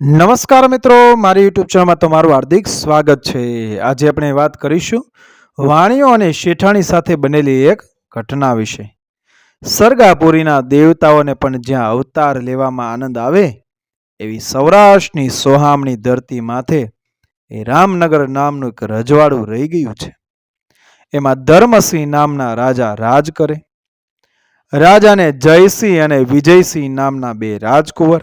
નમસ્કાર મિત્રો, મારી યુટ્યુબ ચેનલમાં તમારું હાર્દિક સ્વાગત છે. આજે આપણે વાત કરીશું વાણીઓ અને શેઠાણી સાથે બનેલી એક ઘટના વિશે. સરગાપુરીના દેવતાઓને પણ જ્યાં અવતાર લેવામાં આનંદ આવે, એવી સૌરાષ્ટ્રની સોહામણી ધરતી માથે એ રામનગર નામનું એક રજવાડું રહી ગયું છે. એમાં ધર્મસિંહ નામના રાજા રાજ કરે. રાજાને જયસિંહ અને વિજયસિંહ નામના બે રાજકુંવર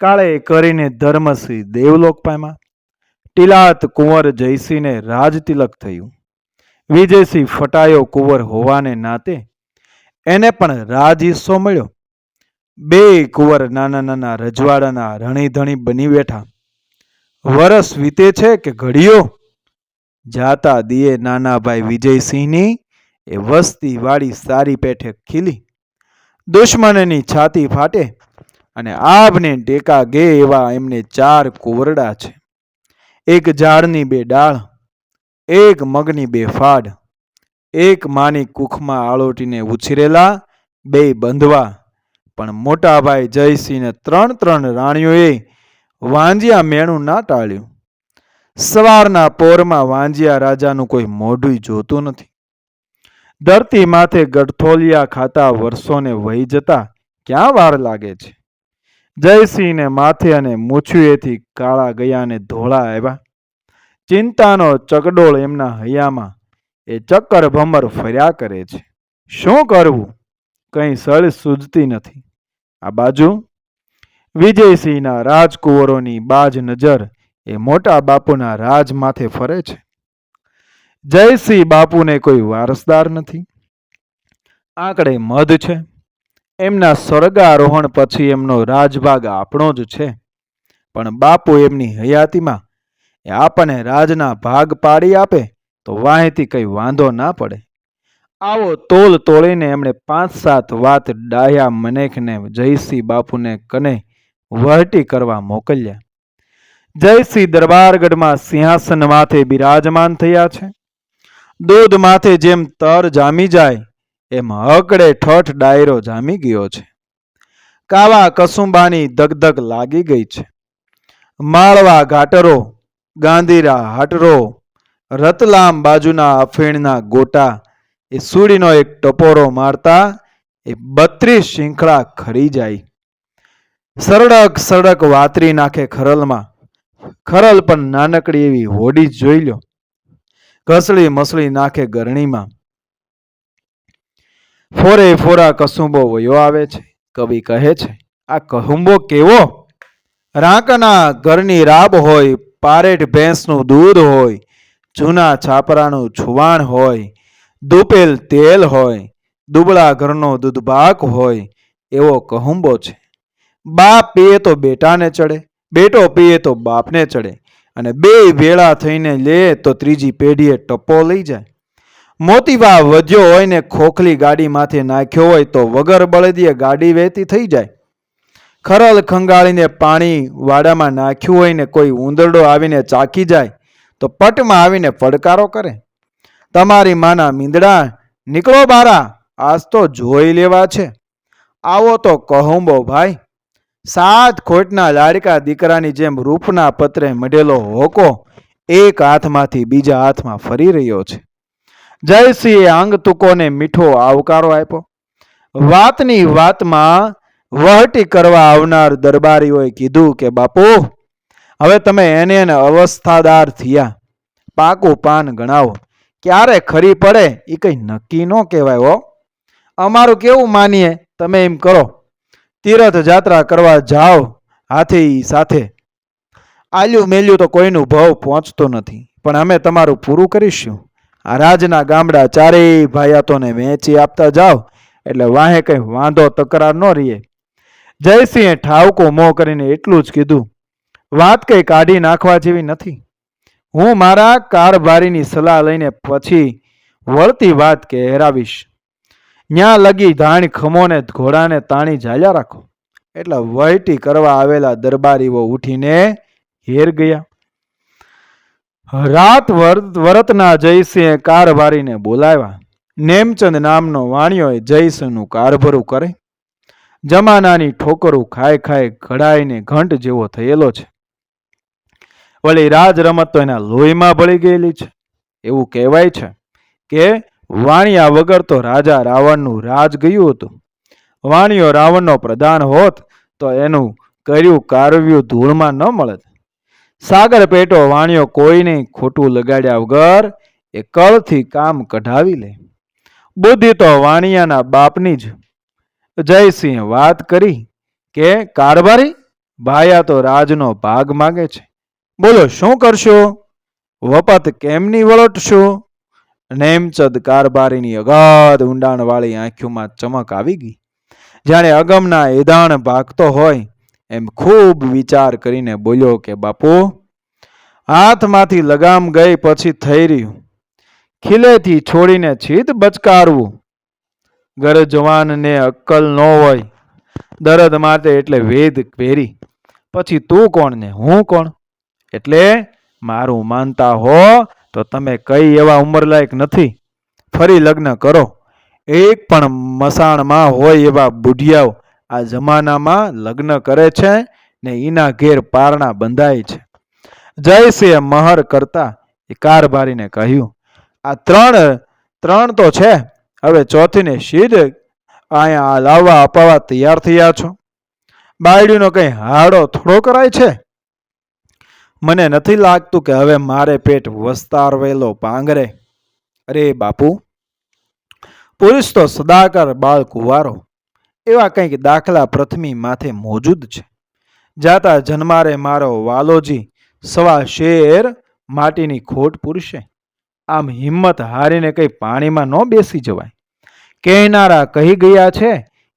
કાળે કરીને ધર્મસિંહ દેવલોક પામ્યા. ટિલાત કુંવર જયસિંહને રાજતિલક થયું. વિજયસિંહ ફટાયો કુંવર હોવાને નાતે એને પણ રાજ હિસ્સો મળ્યો. બે કુંવર નાના નાના રજવાડાના રણીધણી બની બેઠા. વરસ વીતે છે કે ઘડીઓ જાતા દિયે નાનાભાઈ વિજયસિંહની એ વસ્તી વાળી સારી પેઠે ખીલી. દુશ્મનની છાતી ફાટે અને આભને ટેકા ગે એવા એમને ચાર કુવરડા છે. એક ઝાડની બે ડાળ, એક મગની બે ફાડ, એક માની કુખમાં આળોટીને ઉછરેલા, બે બંધવા, પણ મોટાભાઈ જયસિંહને ત્રણ ત્રણ રાણીઓએ વાંજિયા મેણું ના ટાળ્યું. સવારના પોરમાં વાંજિયા રાજાનું કોઈ મોઢું જોતું નથી. ધરતી માથે ગઠથોલિયા ખાતા વર્ષોને વહી જતા ક્યાં વાર લાગે છે? જયસિંહને માથે અને મૂછુએથી કાળા ગયા ને ધોળા આવ્યા. ચિંતાનો ચકડોળ એમના હૈયામાં એ ચક્કર ભમર ફર્યા કરે છે. શું કરવું? કંઈ સળ સૂઝતી નથી. આ બાજુ વિજયસિંહના રાજકુંવરોની બાજ નજર એ મોટા બાપુના રાજ માથે ફરે છે. જયસિંહ બાપુને કોઈ વારસદાર નથી. આંકડે મધ છે. એમના સ્વર્ગારોહણ પછી એમનો રાજભાગ આપણો જ છે. પણ બાપુ એમની હયાતીમાં, એ આપણને રાજના ભાગ પાડી આપે, તો વાહેથી કંઈ વાંધો ના પડે. આવો તોલ તોડીને એમણે પાંચ સાત વાત ડાહ્યા મનેખને જયસિંહ બાપુને કને વહટી કરવા મોકલ્યા. જયસિંહ દરબારગઢમાં સિંહાસન માથે બિરાજમાન થયા છે. દૂધ માથે જેમ તર જામી જાય એમ હકડે ઠઠ ડાયરો જામી ગયો છે. કાવા કસુંબાની ધગધગ લાગી ગઈ છે. માળવા ઘાટરો, ગાંધીરા હાટરો, રતલામ બાજુના અફીણના ગોટા, એ સૂડીનો એક ટપોરો મારતા એ બત્રીસ શિંખડા ખરી જાય. સરડક સરડક વાતરી નાખે ખરલમાં. ખરલ પણ નાનકડી એવી હોડી જોઈ લો. ઘસડી મસળી નાખે ગરણીમાં. ફોરે ફોરા કસુંબો વયો આવે છે. કવિ કહે છે, આ કહુંબો કેવો? રાંકના ઘરની રાબ હોય, પારેઠ ભેંસનું દૂધ હોય, જૂના છાપરાનું છુવાણ હોય, દુપેલ તેલ હોય, દુબળા ઘરનો દૂધભાક હોય, એવો કહુંબો છે. બાપ પીએ તો બેટાને ચડે, બેટો પીએ તો બાપને ચડે, અને બે વેળા થઈને લે તો ત્રીજી પેઢીએ ટપ્પો લઈ જાય. મોતીબા વધ્યો હોય ને ખોખલી ગાડીમાંથી નાખ્યો હોય તો વગર બળદીએ ગાડી વહેતી થઈ જાય. ખરલ ખંગાળીને પાણી વાડામાં નાખ્યું હોય ને કોઈ ઉંદરડો આવીને ચાકી જાય તો પટમાં આવીને પડકારો કરે. તમારી માના મીંદડા, નીકળો બારા, આજ તો જોઈ લેવા છે. આવો તો કહુંબો ભાઈ, સાત ખોટના લાડકા દીકરાની જેમ રૂપના પત્રે મઢેલો હોકો, એક હાથમાંથી બીજા હાથમાં ફરી રહ્યો છે. જયસિંહે આંગતુકોને મીઠો આવકારો આપ્યો. વાતની વાતમાં વહટી કરવા આવનાર દરબારીઓએ કીધું કે, બાપુ, હવે તમે એને એને અવસ્થાદાર થયા. પાકું પાન ગણાવો. ક્યારે ખરી પડે એ કંઈ નક્કી ન કહેવાય હો. અમારું કેવું માનીએ? તમે એમ કરો. તીરથ જાત્રા કરવા જાઓ હાથી સાથે. આલ્યું મેલ્યું તો કોઈનું ભાવ પહોંચતો નથી. પણ અમે તમારું પૂરું કરીશું. આ રાજના ગામડા ચારેય ભાયાતોને વેચી આપતા જાઓ, એટલે વાહે કંઈ વાંધો, તકરાર ન રહીએ જયસિંહે ઠાવકો મોં કરીને એટલું જ કીધું, વાત કંઈ કાઢી નાખવા જેવી નથી. હું મારા કારભારીની સલાહ લઈને પછી વળતી વાત કહેરાવીશ. ન્યા લગી ધાણ ખમોને ઘોડાને તાણી ઝાલ્યા રાખો. એટલે વહીટી કરવા આવેલા દરબારીઓ ઉઠીને હેર ગયા. રાત વર- વરતના જયસિંહે કારભારીને બોલાવ્યા. નેમચંદ નામનો વાણિયોએ જયસિંહનું કારભરું કરે. જમાનાની ઠોકરું ખાઈ ખાઈ ઘડાઈને ઘંટ જેવો થયેલો છે. વળી રાજ રમત તો એના લોહીમાં ભળી ગયેલી છે. એવું કહેવાય છે કે વાણિયા વગર તો રાજા રાવણનું રાજ ગયું હતું. વાણિયો રાવણનો પ્રધાન હોત તો એનું કર્યું કારવ્યું ધૂળમાં ન મળત. સાગર પેટો વાણિયો કોઈને ખોટું લગાડ્યા વગર એ કળથી કામ કઢાવી લે. બુદ્ધિ તો વાણિયાના બાપની જ. જયસિંહ વાત કરી કે, કારભારી, ભાયા તો રાજનો ભાગ માગે છે. બોલો, શું કરશો? વપત કેમની વળટશો? નેમચંદ કારભારીની અગાધ ઊંડાણવાળી આંખોમાં ચમક આવી ગઈ. જાણે અગમના એદાણ ભાગતો હોય એમ ખૂબ વિચાર કરીને બોલ્યો કે, બાપુ, હાથમાંથી લગામ ગઈ પછી થઈ રહ્યું. ખીલેથી છોડીને છીત બચકારવું. ઘર જવાનને અક્કલ ન હોય. દરદ માટે એટલે વેદ પહેરી. પછી તું કોણ ને? હું કોણ? એટલે મારું માનતા હો તો તમે કઈ એવા ઉંમરલાયક નથી. ફરી લગ્ન કરો. એક પણ મસાણમાં હોય એવા બુઢિયાઓ આ જમાનામાં લગ્ન કરે છે ને એના ઘેર પારણા બંધાય છે. જયસિંહે મહર કરતા એ કારભારીને કહ્યું, આ ત્રણ ત્રણ તો છે, હવે ચોથીને સીધ અહીંયા લાવવા અપાવવા તૈયાર થયા છો? બાયડીનો કંઈ હાડો થોડો કરાય છે? મને નથી લાગતું કે હવે મારે પેટ વસ્તારવેલો પાંગરે. અરે બાપુ, પુરુષ તો સદાકર બાળ કુંવારો એવા કંઈક દાખલા પ્રથમી માથે મોજૂદ છે. જાતા જન્મારે મારો વાલોજી સવા શેર માટીની ખોટ પૂરશે. આમ હિંમત હારીને કંઈ પાણીમાં ન બેસી જવાય. કહેનારા કહી ગયા છે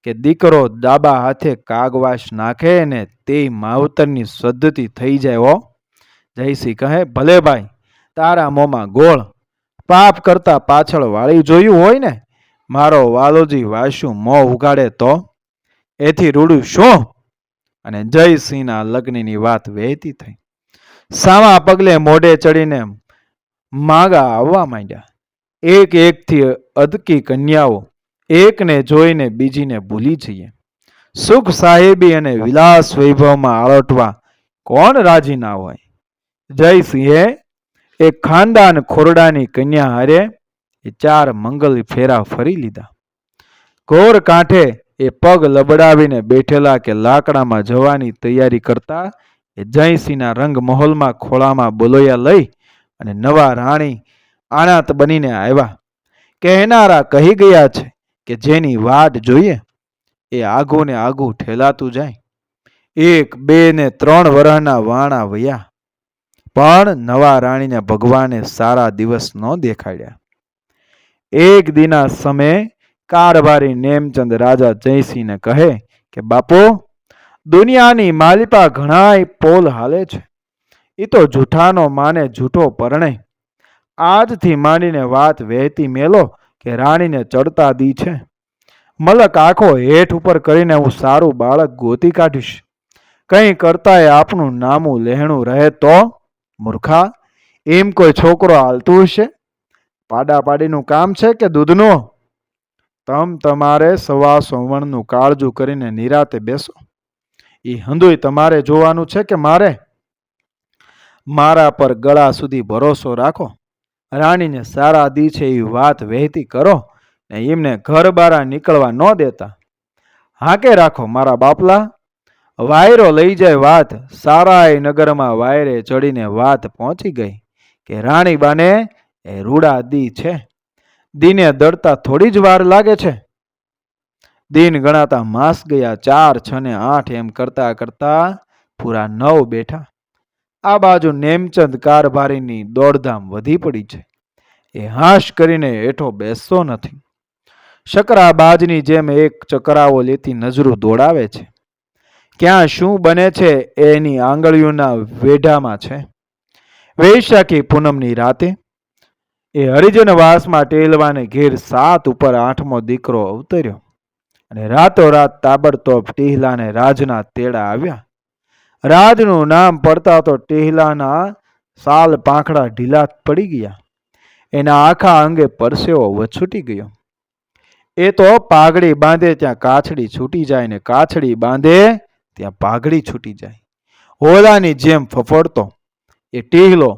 કે દીકરો ડાબા હાથે કાગવાશ નાખે ને તે માવતરની સદ્ધતિ થઈ જાય હો. જયસિંહ કહે ભલે ભાઈ, તારા મોંમાં ગોળ. પાપ કરતા પાછળ વાળી જોયું હોય ને મારો વાલોજી વાસુ મોં ઉગાડે તો એથી રૂડું શું? અને જયસિંહના લગ્નની વાત વહેતી થઈ. સામા પગલે મોઢે ચડીને માગા આવવા માંડ્યા. એક એકથી અદકી કન્યાઓ એકને જોઈને બીજીને ભૂલી જઈએ. સુખ સાહેબી અને વિલાસ વૈભવમાં આળોટવા કોણ રાજી ના હોય? જયસિંહે એક ખાનદાન ખોરડાની કન્યા હારે એ ચાર મંગલ ફેરા ફરી લીધા. ઘોર કાંઠે એ પગ લબડાવીને બેઠેલા કે લાકડામાં જવાની તૈયારી કરતા એ જયસિંહના રંગ મહોલમાં ખોળામાં બોલોયા લઈ અને નવા રાણી આણાત બનીને આવ્યા. કહેનારા કહી ગયા છે કે જેની વાટ જોઈએ એ આઘું ને ઠેલાતું જાય. એક, બે ને ત્રણ વરહના વાણા વયા. પણ નવા રાણીને ભગવાને સારા દિવસ ન દેખાડ્યા. એક દિના સમયે કારભારી નેમચંદ રાજા જયસિંહને કહે કે, બાપો, દુનિયાની માલિપા ઘણાય પોલ હાલે છે. એ તો જૂઠાનો માને જૂઠો પરણે. આજથી માંડીને વાત વહેતી મેલો કે રાણીને ચડતા દી છે. મલક આખો હેઠ ઉપર કરીને હું સારું બાળક ગોતી કાઢીશ. કંઈ કરતાંય આપણું નામું લહેણું રહે તો, મૂર્ખા, એમ કોઈ છોકરો હાલતું હશે? પાડા પાડીનું કામ છે કે દૂધનું? તમ તમારે સવા સોવણનું કાળજું કરીને નિરાતે બેસો. એ હંદુય તમારે જોવાનું છે કે મારે? મારા પર ગળા સુધી ભરોસો રાખો. રાણીને સારા દી છે એવી વાત વહેતી કરો ને એમને ઘર બારા નીકળવા ન દેતા. હાકે રાખો મારા બાપલા? વાયરો લઈ જાય વાત, સારાય નગરમાં વાયરે ચડીને વાત પહોંચી ગઈ કે રાણીબાને એ રૂડા દી છે. દીને દળતા થોડી જ વાર લાગે છે. દિન ગણાતા માસ ગયા ચાર, છ ને આઠ એમ કરતા કરતા પૂરા નવ બેઠા. આ બાજુ નેમચંદ કારભારીની દોડધામ વધી પડી છે. એ હાશ કરીને હેઠો બેસતો નથી. શકરાબાજની જેમ એક ચકરાવો લેતી નજરો દોડાવે છે. ક્યાં શું બને છે એની આંગળીઓના વેઢામાં છે. વૈશાખી પૂનમની રાતે એ હરિજન વાસમાં ટેલવાને ઘેર સાત ઉપર આઠમો દીકરો અવતર્યો અને રાતોરાત તાબડતોબ ટીહલાને રાજના તેડા આવ્યા. રાજનું નામ પડતા તો ટેહલાના સાલ પાંખડા ઢીલા પડી ગયા. એના આખા અંગે પરસેવો વછૂટી ગયો. એ તો પાઘડી બાંધે ત્યાં કાછડી છૂટી જાય ને કાછડી બાંધે ત્યાં પાઘડી છૂટી જાય. હોલાની જેમ ફફડતો. એ ટીહલો,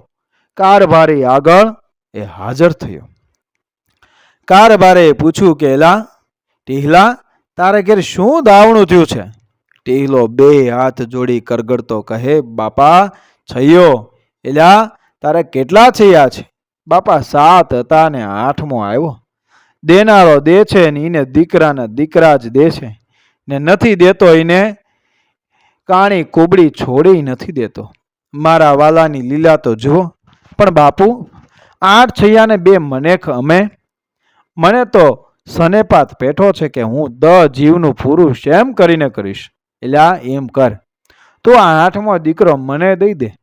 કારભારી આગળ એ હાજર થયો. કારભારે પૂછ્યું કે, એલા, ટીહલા, તારે ઘેર શું દાવણું થયું છે? ટીહલો બે હાથ જોડી કરગડતો કહે, બાપા, છૈયો, એલા, તારે કેટલા છૈયા છે? બાપા, સાત હતા ને આઠમો આવ્યો. દેનારો દે છે ને એને દીકરાના દીકરા જ દે છે. ને નથી દેતો એને કાણી કોબડી છોડી નથી દેતો. મારા વાલાની લીલા તો જુઓ. પણ બાપુ આઠ છૈયાને બે મને અમે. મને તો સનેપાત પેઠો છે કે હું દ જીવનું પુરુષ એમ કરીને કરીશ. એટલે એમ કર. તું આ આઠમો દીકરો મને દઈ દે.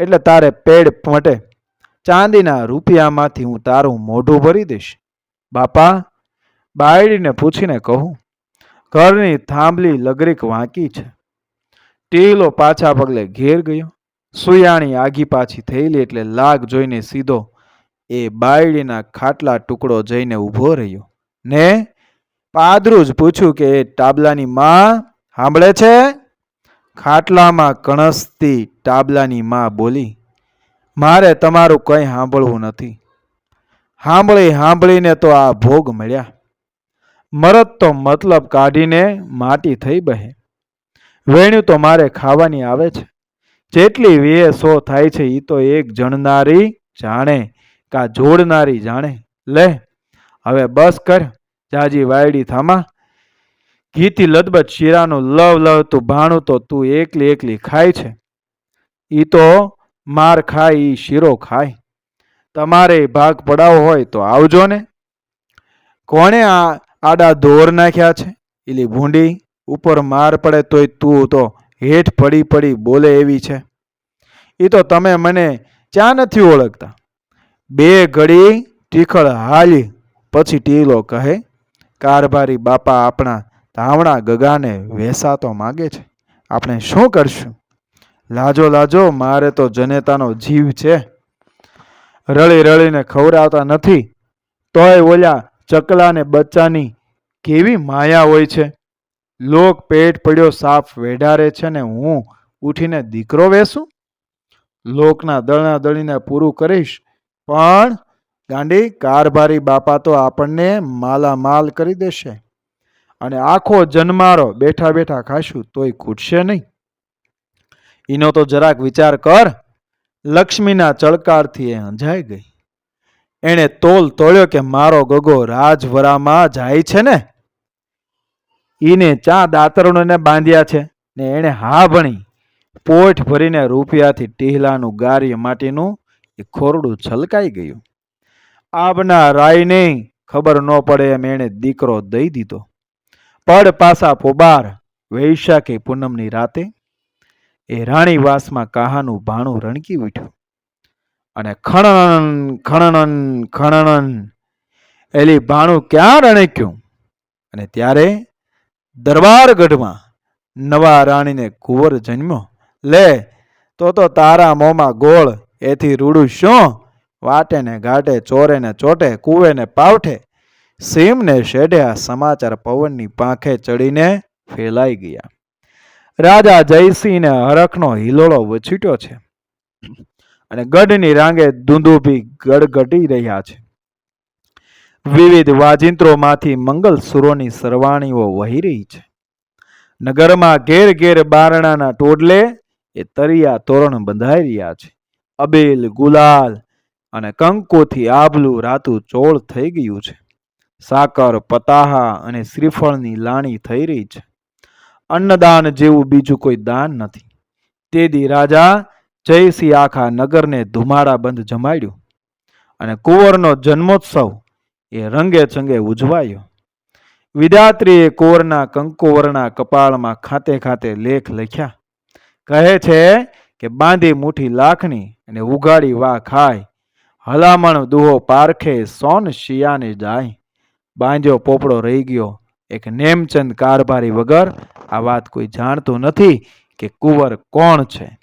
એટલે તારે પેડ મટે ચાંદીના રૂપિયામાંથી હું તારું મોઢું ભરી દઈશ. બાપા, બાયડીને પૂછીને કહું. ઘરની થાંભલી લગરીક વાંકી છે. ટીલો પાછા પગલે ઘેર ગયો. સુયાણી આગી પાછી થયેલી એટલે લાગ જોઈને સીધો એ બાયડીના ખાટલા ટુકડો જઈને ઊભો રહ્યો. ને પાદરું જ પૂછ્યું કે, એ ટાબલાની માં સાંભળે છે? ખાટલામાં કણસતી ટાબલાની માં બોલી, મારે તમારું કંઈ સાંભળવું નથી. સાંભળી સાંભળીને તો આ ભોગ મળ્યા. મરદ તો મતલબ કાઢીને માટી થઈ બહે. વેણ્યું તો મારે ખાવાની આવે છે. જેટલી વે સો થાય છે એ તો એક જણનારી જાણે કા જોડનારી જાણે? લે, હવે બસ કર, જાજી વાયડી થામા. ઘીથી લદબદ શીરાનું લવ લવ તું ભાણું તો તું એકલી એકલી ખાય છે. ઈ તો માર ખાય, ઈ શીરો ખાય. તમારે ભાગ પડાવો હોય તો આવજો ને. કોણે આ આડા દોર નાખ્યા છે? એલી ભૂંડી, ઉપર માર પડે તોય તું તો હેઠ પડી પડી બોલે એવી છે. એ તો તમે મને ચા નથી ઓળખતા? બે ઘડી ટીખળ હાલી, પછી ટીલો કહે, કારભારી બાપા આપણા ધાવણા ગગાને વેસાતો માગે છે. આપણે શું કરશું? લાજો લાજો, મારે તો જનેતાનો જીવ છે. રળી રળીને ખવડાવતા નથી. તોય ઓલ્યા ચકલાને બચ્ચાની કેવી માયા હોય છે. લોક પેટ પડ્યો સાફ વેઢારે છે ને હું ઉઠીને દીકરો વેસું? લોકના દળના દળીને પૂરું કરીશ? પણ ગાંડી, કારભારી બાપા તો આપણને માલામાલ કરી દેશે. અને આખો જન્મારો બેઠા બેઠા ખાશું, તોય ખૂટશે નહીં. એનો તો જરાક વિચાર કર, લક્ષ્મીના ચળકારથી એ અંજાઈ ગઈ. એણે તોલ તોળ્યો કે મારો ગગો રાજવરામાં જાય છે ને? ઈને ચા દાતરણોને બાંધ્યા છે ને એણે હા ભણી, પોઠ ભરીને રૂપિયાથી ટીહલાનું ગાર્ય માટીનું એ ખોરડું છલકાઈ ગયું. આબના રાયને ખબર ન પડે એમ એણે દીકરો દઈ દીધો. પડ પાસા પોબાર, વૈશાખી પૂનમની રાતે. એ રાણીવાસમાં કાહાનું ભાણું રણકી ઉઠ્યું. અને ખણન ખણન ખણન એલી ભાણું ક્યાં રણક્યું? અને ત્યારે દરબારગઢમાં નવા રાણીને કુંવર જન્મ્યો. લે, તો તો તારા મોંમાં ગોળ એથી રૂડું શું? વાટે ને ઘાટે ચોરે ને ચોટે કુવે ને પાવઠે. સીમને શેઢે આ સમાચાર પવનની પાંખે ચડીને ફેલાઈ ગયા. રાજા જયસિંહને હરખનો હિલોળો વછીટ્યો છે અને ગઢની રાંગે ધૂંધુભી ગડગડી રહ્યા છે. વિવિધ વાજિંત્રોમાંથી મંગલ સુરોની સરવાણીઓ વહી રહી છે. નગરમાં ઘેર ઘેર બારણાના ટોડલે એ તરિયા તોરણ બંધાઈ રહ્યા છે. અબેલ, ગુલાલ અને કંકોથી આભલું રાતું ચોળ થઈ ગયું છે. સાકર, પતાહા અને શ્રીફળની લાણી થઈ રહી છે. અન્નદાન જેવું બીજું કોઈ દાન નથી. તેદી રાજા જયસિંહ આખા નગરને ધુમાડા બંધ જમાડ્યું અને કુંવરનો જન્મોત્સવ એ રંગે ચંગે ઉજવાયો. વિદાત્રીએ કુંવરના કંકુવરના કપાળમાં ખાતે ખાતે લેખ લખ્યા. કહે છે કે બાંધી મુઠ્ઠી લાખની અને ઉગાડી વા ખાય. હલામણ દુહો પારખે સોન શિયાને જાય. બાંધ્યો પોપડો રહી ગયો. એક નેમચંદ કારભારી વગર આ વાત કોઈ જાણતું નથી કે કુંવર કોણ છે.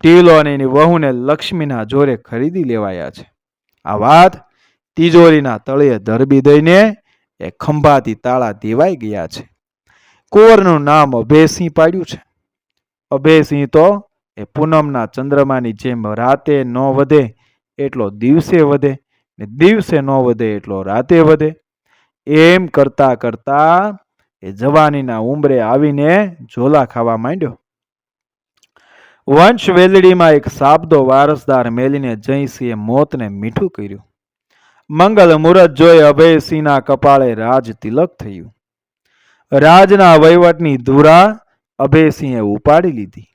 ટીલો અને એની વહુને લક્ષ્મીના જોરે ખરીદી લેવાયા છે. આ વાત તિજોરીના તળિયે ધરબી દઈને એ ખંભાતી તાળા દેવાઈ ગયા છે. કુંવરનું નામ અભયસિંહ પાડ્યું છે. અભયસિંહ તો એ પૂનમના ચંદ્રમાની જેમ રાતે ન વધે, એટલો દિવસે વધે ને દિવસે ન વધે, એટલો રાતે વધે. એમ કરતા કરતા એ જવાનીના ઉંમરે આવીને ઝોલા ખાવા માંડ્યો. વંશ વેલડીમાં એક સાબદો વારસદાર મેલીને જયસિંહે મોતને મીઠું કર્યું. મંગલ મુહૂર્ત જોઈ અભયસિંહના કપાળે રાજ તિલક થયું. રાજના વહીવટની ધુરા અભયસિંહે ઉપાડી લીધી.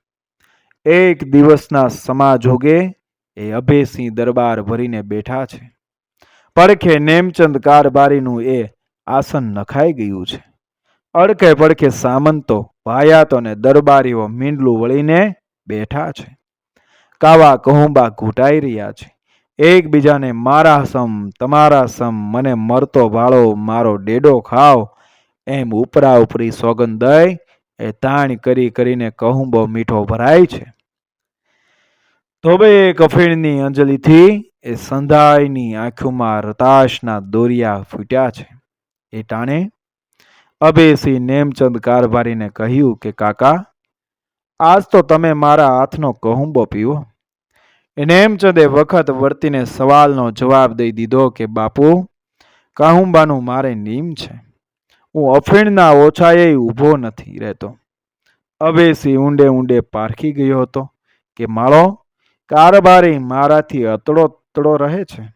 એક દિવસના સમાજોગે એ અભયસિંહ દરબાર ભરીને બેઠા છે. પડખે નેમચંદ કારબારીનું એ આસન નખાઈ ગયું છે. અડકે પડખે સામંતો, ભાયાતો ને દરબારીઓ મીંડલું વળીને બેઠા છે. કાવા કહુંબા ઘૂંટાઈ રહ્યા છે. એકબીજાને મારા સમ, તમારા સમ, મને મરતો ભાળો મારો ડેડો ખાવ, એમ ઉપરા ઉપરી સોગંદ દઈ એ તાણ કરી કરીને કહુંબો મીઠો ભરાય છે. ધોબે કફીણની અંજલિથી એ સંધાઈની આંખોમાં રતાશના દોરિયા ફૂટ્યા છે. એ ટાણે અભેસિંહ નેમચંદ કારભારીને કહ્યું કે, કાકા, આજ તો તમે મારા હાથનો કહુંબો પીવો. નેમચંદે વખત વર્તીને સવાલનો જવાબ દઈ દીધો કે, બાપુ, કહુંબાનું મારે નીમ છે. હું અફીણના ઓછાએ ઊભો નથી રહેતો. અભેસિંહ ઊંડે ઊંડે પારખી ગયો હતો કે, માળો કારભારી મારાથી અતડો તડો રહે છે.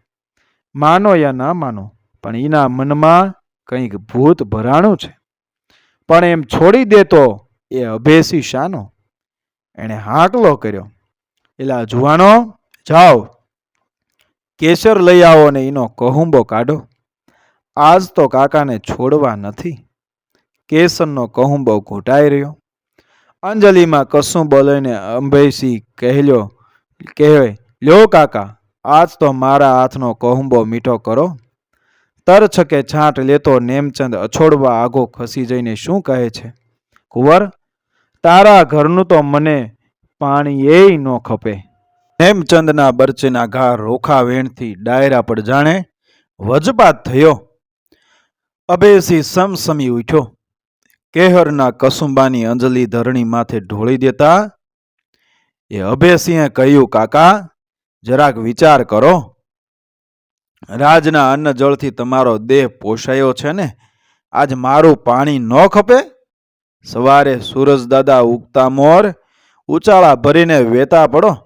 માનો યા ના માનો, પણ એના મનમાં કંઈક ભૂત ભરાણું છે. પણ એમ છોડી દેતો એ અભેસી શાનો? એણે હાકલો કર્યો. એલા જુવાનો જાઓ. કેસર લઈ આવો ને એનો કહુંબો કાઢો. આજ તો કાકાને છોડવા નથી. કેસરનો કહુંબો ઘૂંટાઈ રહ્યો. અંજલિમાં કશું બોલીને અંબેસી કહેલ્યો કહેવાય, લ્યો કાકા, આજ તો મારા હાથનો કહુંબો મીઠો કરો. તર છકે છાંટ લેતો નેમચંદ અછોડવા આગો ખસી જઈને શું કહે છે? કુંવર, તારા ઘરનું તો મને પાણી એ ન ખપે. હેમચંદના બરચેના ઘા રોખા વેણથી ડાયરા પર જાણે વજપાત થયો. અભયસિંહ સમસમી ઉઠ્યો. કેહરના કસુંબાની અંજલી ધરણી માથે ઢોળી દેતા એ અભયસિંહે કહ્યું, કાકા, જરાક વિચાર કરો. રાજના અન્ન જળથી તમારો દેહ પોષાયો છે ને? આજ મારું પાણી ન ખપે? સવારે સૂરજ દાદા ઉગતા મોર, ઉચાળા ભરીને વેતા પડો,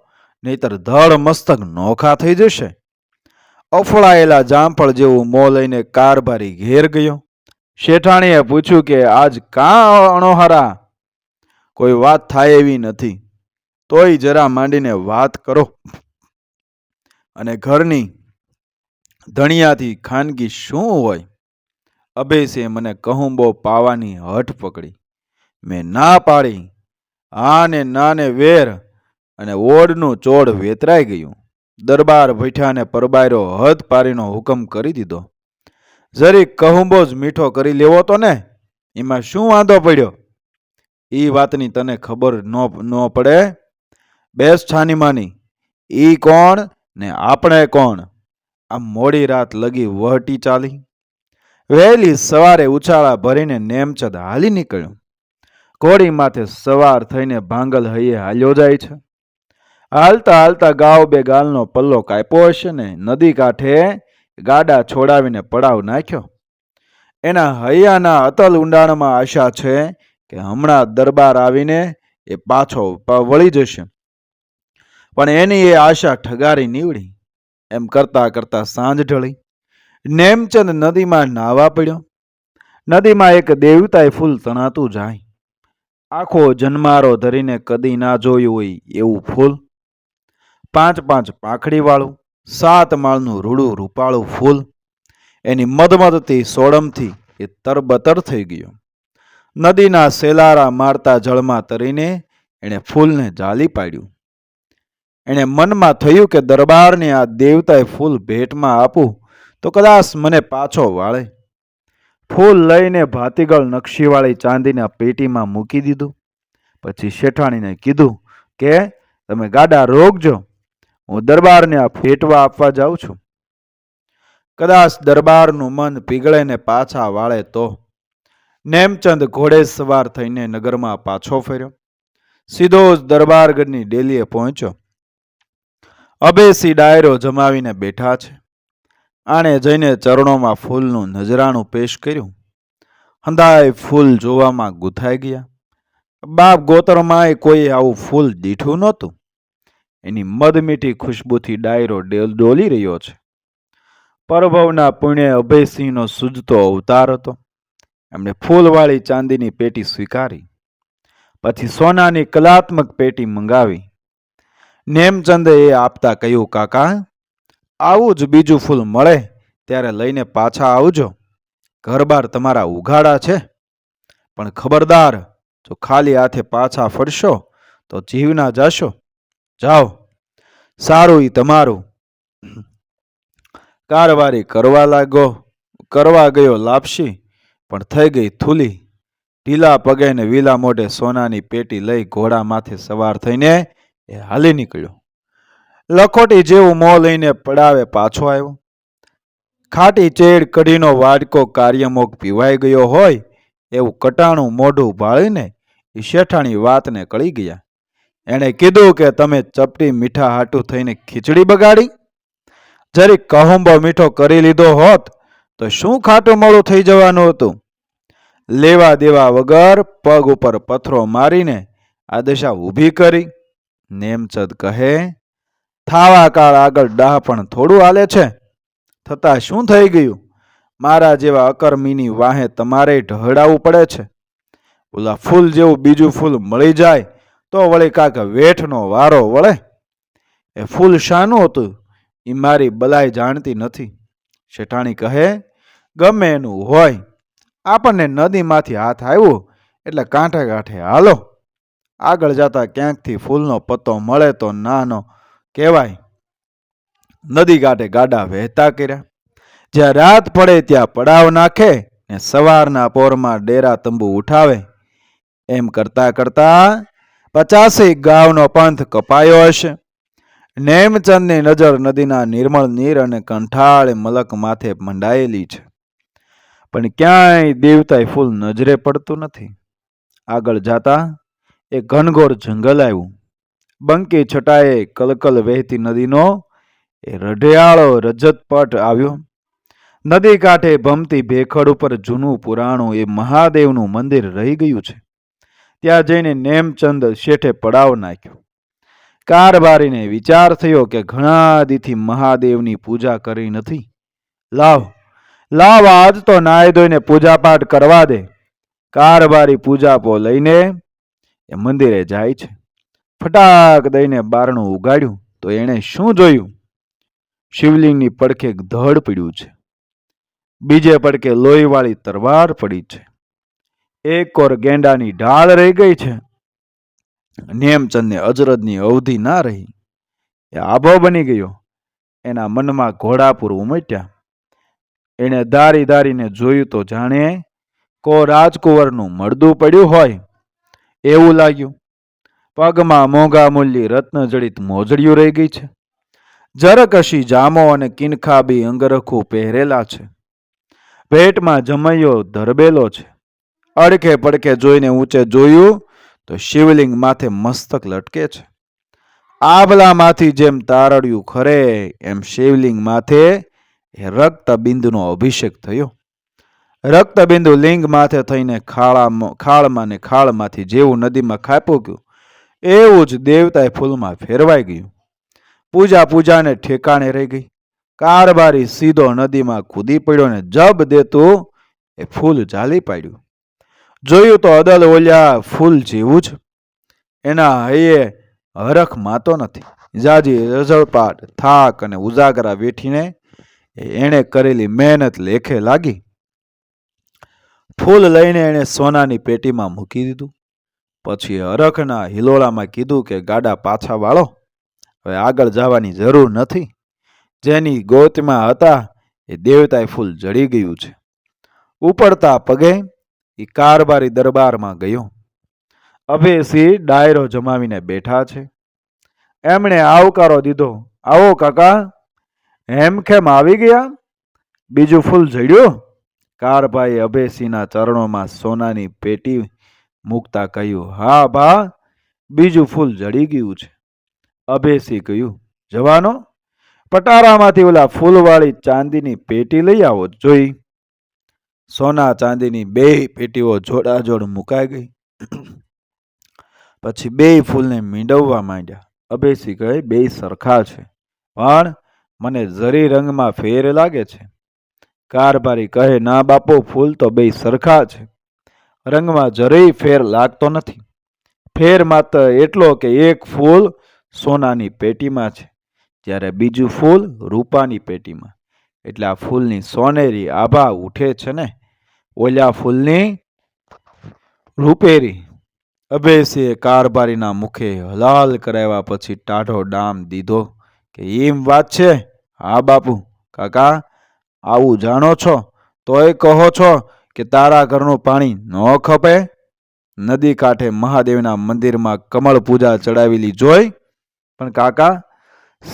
નહીતર ધડ મસ્તક નોખા થઈ જશે. અફળાયેલા જામફળ જેવું મોં લઈને કારભારી ઘેર ગયો. શેઠાણીએ પૂછ્યું કે, આજ કાં અણોહારા? કોઈ વાત થાય એવી નથી. તોય જરા માંડીને વાત કરો. અને ઘરની ધણિયાથી ખાનગી શું હોય? અભેસે મને કહુંબો પાવાની હઠ પકડી. મેં ના પાડી. આને નાને વેર અને ઓડનું ચોડ વેતરાઈ ગયું. દરબાર ભઠ્યાને પરબાયરો હદ પારીનો હુકમ કરી દીધો. જરી કહુંબો જ મીઠો કરી લેવો તો ને? એમાં શું વાંધો પડ્યો? એ વાતની તને ખબર ન ન પડે? બેસ છાનીમાની ઈ કોણ ને આપણે કોણ? આ મોડી રાત લગી વહટી ચાલી. વહેલી સવારે ઉછાળા ભરીને નેમચંદ હાલી નીકળ્યો. ઘોડી માથે સવાર થઈને ભાંગલ હૈયે હાલ્યો જાય છે. હાલતા હાલતા ગાવ બે ગાલનો પલ્લો કાપ્યો હશે ને નદી કાંઠે ગાડા છોડાવીને પડાવ નાખ્યો. એના હૈયાના અતલ ઊંડાણમાં આશા છે કે હમણાં દરબાર આવીને એ પાછો વળી જશે. પણ એની એ આશા ઠગારી નીવડી. એમ કરતા કરતા સાંજ ઢળી. નેમચંદ નદીમાં નાહવા પડ્યો. નદીમાં એક દેવતાએ ફૂલ તણાતું જાય. આખો જન્મારો ધરીને કદી ના જોયું હોય એવું ફૂલ. પાંચ પાંચ પાંખડીવાળું, સાત માળનું રૂડું રૂપાળું ફૂલ. એની મધમધતી સોડમથી એ તરબતર થઈ ગયો. નદીના સેલારા મારતા જળમાં તરીને એણે ફૂલને જાલી પાડ્યું. એણે મનમાં થયું કે દરબારને આ દેવતાએ ફૂલ ભેટમાં આપું, તો કદાચ મને પાછો વાળે. ફૂલ લઈને ભાતીગળ નકશીવાળી ચાંદીના પેટીમાં મૂકી દીધું. પછી શેઠાણીને કીધું કે, તમે ગાડા રોકજો હું દરબારને આ ફેટવા આપવા જાઉં છું. કદાચ દરબારનું મન પીગળે ને પાછા વાળે તો, નેમચંદ ઘોડે સવાર થઈને નગરમાં પાછો ફેર્યો. સીધો જ દરબારગઢની ડેલીએ પહોંચ્યો. અબેસી ડાયરો જમાવીને બેઠા છે. આણે જઈને ચરણોમાં ફૂલનું નજરાણું પેશ કર્યું. હંધાય ફૂલ જોવામાં ગૂંથાઈ ગયા. બાપ ગોતરમાંય કોઈ આવું ફૂલ દીઠું નહોતું. એની મદમીઠી ખુશ્બુથી ડાયરો ડેલ ડોલી રહ્યો છે. પરભવના પુણ્ય અભયસિંહનો સૂજતો અવતાર હતો. એમણે ફૂલવાળી ચાંદીની પેટી સ્વીકારી. પછી સોનાની કલાત્મક પેટી મંગાવી. નેમચંદે એ આપતા કહ્યું, કાકા, આવું જ બીજું ફૂલ મળે ત્યારે લઈને પાછા આવજો. ઘરબાર તમારા ઉઘાડા છે. પણ ખબરદાર, જો ખાલી હાથે પાછા ફરશો, તો જીવના જશો. જાઓ. સારું ઈ તમારું. કારવારી કરવા લાગ્યો કરવા ગયો લાપસી પણ થઈ ગઈ થૂલી. ઢીલા પગે ને વીલા મોઢે સોનાની પેટી લઈ ઘોડા માથે સવાર થઈને એ હાલી નીકળ્યો. લખોટી જેવું મોં લઈને પડાવે પાછો આવ્યો. ખાટી ચેડ કઢીનો વાડકો કાર્યમોગ પીવાઈ ગયો હોય એવું કટાણું મોઢું ભાળીને એ શેઠાણી વાતને કળી ગયા. એણે કીધું કે તમે ચપટી મીઠા હાટું થઈને ખીચડી બગાડી? જરી કહુંબો મીઠો કરી લીધો હોત તો શું ખાટું મોડું થઈ જવાનું હતું? લેવા દેવા વગર પગ ઉપર પથરો મારીને આ દશા ઊભી કરી. નેમચંદ કહે, થાવા કાળ આગળ ડાહ પણ થોડું હાલે છે. થતાં શું થઈ ગયું? મારા જેવા અકર્મીની વાહે તમારે ઢહડાવવું પડે છે. ઓલા ફૂલ જેવું બીજું ફૂલ મળી જાય તો વળી કાંક વેઠનો વારો વળે. એ ફૂલ શાનું હતું? એ મારી બલાઈ જાણતી નથી. શેઠાણી કહે, ગમે એનું હોય. આપણને નદીમાંથી હાથ આવ્યો એટલે કાંઠે કાંઠે હાલો. આગળ જતા ક્યાંકથી ફૂલનો પત્તો મળે તો નાનો કહેવાય. નદી કાંઠે ગાડા વહેતા કર્યા. જ્યાં રાત પડે ત્યાં પડાવ નાખે ને સવારના પોરમાં ડેરા તંબુ ઉઠાવે. એમ કરતા કરતા પચાસેક ગાવનો પંથ કપાયો હશે. નેમચંદની નજર નદીના નિર્મળ નીર અને કંઠાળ મલક માથે મંડાયેલી છે. પણ ક્યાંય દેવતાય ફૂલ નજરે પડતું નથી. આગળ જાતા એ ઘનઘોર જંગલ આવ્યું. બંકી છટાએ કલકલ વહેતી નદીનો એ રઢિયાળો રજતપટ આવ્યો. નદી કાંઠે ભમતી ભેખડ ઉપર જૂનું પુરાણું એ મહાદેવનું મંદિર રહી ગયું છે. ત્યાં જઈને નેમચંદ શેઠે પડાવ નાખ્યો. કારબારીને વિચાર થયો કે ઘણા દીથી મહાદેવની પૂજા કરી નથી. લાવ લાવ આજ તો નાય ધોઈને પૂજાપાઠ કરવા દે. કારબારી પૂજાપો લઈને એ મંદિરે જાય છે. ફટાક દઈને બારણું ઉગાડ્યું તો એણે શું જોયું? શિવલિંગની પડખે ધડ પીડ્યું છે. બીજે પડખે લોહીવાળી તરવાર પડી છે. એક ઓર ગેંડાની ઢાળ રહી ગઈ છે. નેમચંદને અજરદની અવધિ ના રહી. એ આભો બની ગયો. એના મનમાં ઘોડાપુર ઉમટ્યા. એણે ધારી ધારીને જોયું તો જાણે કો રાજકુંવરનું મળદું પડ્યું હોય. એવું લાગ્યું. પગમાં મોંઘા મૂલ્ય રત્નજડિત મોજડિયું રહી ગઈ છે. જરકશી જામો અને કિનખાબી અંગરખું પહેરેલા છે. ભેટમાં જમૈયો ધરબેલો છે. અડખે પડખે જોઈને ઊંચે જોયું તો શિવલિંગ માથે મસ્તક લટકે છે. આબલામાંથી જેમ તારડ્યું ખરે, એમ શિવલિંગ માથે એ રક્તબિંદુનો અભિષેક થયો. રક્તબિંદુ લિંગ માથે થઈને ખાળામાં ખાળમાં ને ખાળમાંથી જેવું નદીમાં ખાપું ગયું, એવું જ દેવતાએ ફૂલમાં ફેરવાઈ ગયું. પૂજા પૂજાને ઠેકાણે રહી ગઈ. કારબારી સીધો નદીમાં કૂદી પડ્યો ને જબ દેતું એ ફૂલ ઝાલી પાડ્યું. જોયું તો અદલ ઓલ્યા ફૂલ જેવું જ. એના હૈયે હરખ માતો નથી. જાજી રઝળપાટ થાક અને ઉજાગરા વેઠીને એણે કરેલી મહેનત લેખે લાગી. ફૂલ લઈને એણે સોનાની પેટીમાં મૂકી દીધું. પછી અરખના હિલોળામાં કીધું કે, ગાડા પાછા વાળો, હવે આગળ જવાની જરૂર નથી. જેની ગોતમાં હતા એ દેવતાએ ફૂલ જડી ગયું છે. ઉપડતા પગે એ કારબારી દરબારમાં ગયો. અભયસિંહ ડાયરો જમાવીને બેઠા છે. એમણે આવકારો દીધો. આવો કાકા. હેમખેમ આવી ગયા? બીજું ફૂલ જડ્યું? કારભાઈ અભયસિંહના ચરણોમાં સોનાની પેટી મૂકતા કહ્યું, હા બા, બીજું ફૂલ જડી ગયું છે. અભયસિંહ કહ્યું, જવાનો? પટારામાંથી ઓલા ફૂલવાળી ચાંદીની પેટી લઈ આવો, જોઈ. સોના ચાંદીની બે પેટીઓ જોડાજોડ મુકાઈ ગઈ. પછી બે ફૂલને મીંડવવા માંડ્યા. અભયસિંહ કહે, બે સરખા છે, પણ મને ઝરી રંગમાં ફેર લાગે છે. કારભારી કહે, ના બાપો, ફૂલ તો બે સરખા છે. રંગમાં જરાય ફેર લાગતો નથી. ફેર માત્ર એટલો કે એક ફૂલ સોનાની પેટીમાં છે, જ્યારે બીજું ફૂલ રૂપાની પેટીમાં. એટલે આ ફૂલની સોનેરી આભા ઉઠે છે ને? ઓલા ફૂલની રૂપેરી. અભેસીએ કારભારીના મુખે હલાલ કરાવ્યા પછી ટાઢો ડામ દીધો કે, એમ વાત છે? હા બાપુ, કાકા આવું જાણો છો? તોય કહો છો કે તારા ઘરનું પાણી ન ખપે? નદી કાંઠે મહાદેવના મંદિરમાં કમળ પૂજા ચડાવેલી જોઈ? પણ કાકા,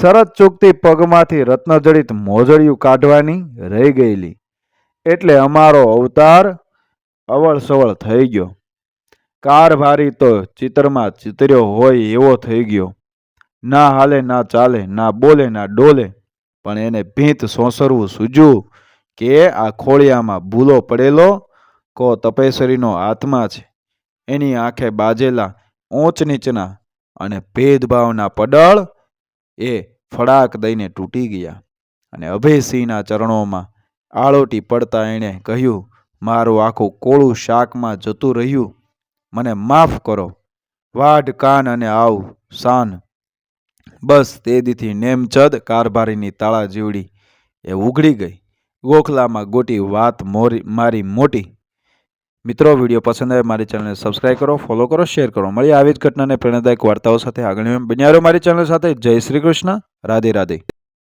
શરત ચૂકતી પગમાંથી રત્નજડિત મોજડિયું કાઢવાની રહી ગયેલી. એટલે અમારો અવતાર અવળ સવળ થઈ ગયો. કારભારી તો ચિત્રમાં ચિતર્યો હોય એવો થઈ ગયો. ના હાલે, ના ચાલે, ના બોલે, ના ડોલે. પણ એને ભીંત સોંસરવું સૂજ્યું કે આ ખોળિયામાં ભૂલો પડેલો કો તપેસરીનો આત્મા છે. એની આંખે બાજેલા ઊંચ નીચના અને ભેદભાવના પડળ એ ફડાક દઈને તૂટી ગયા અને અભયસિંહના ચરણોમાં આળોટી પડતા એણે કહ્યું, મારું આખું કોળું શાકમાં જતું રહ્યું. મને માફ કરો. વાઢ કાન અને આવ શાન બસ તે દીથી નેમચદ કારભારીની તાળા જીવડી. એ ઉઘડી ગઈ. ગોખલામાં ગોટી વાત મોરી, મારી મોટી. મિત્રો, વીડિયો પસંદ આવે મારી ચેનલને સબસ્ક્રાઇબ કરો ફોલો કરો શેર કરો. મળી આવી જ ઘટનાને પ્રેરણાદાયક વાર્તાઓ સાથે. આગળ બન્યા મારી ચેનલ સાથે. જય શ્રી કૃષ્ણ. રાધે રાધે.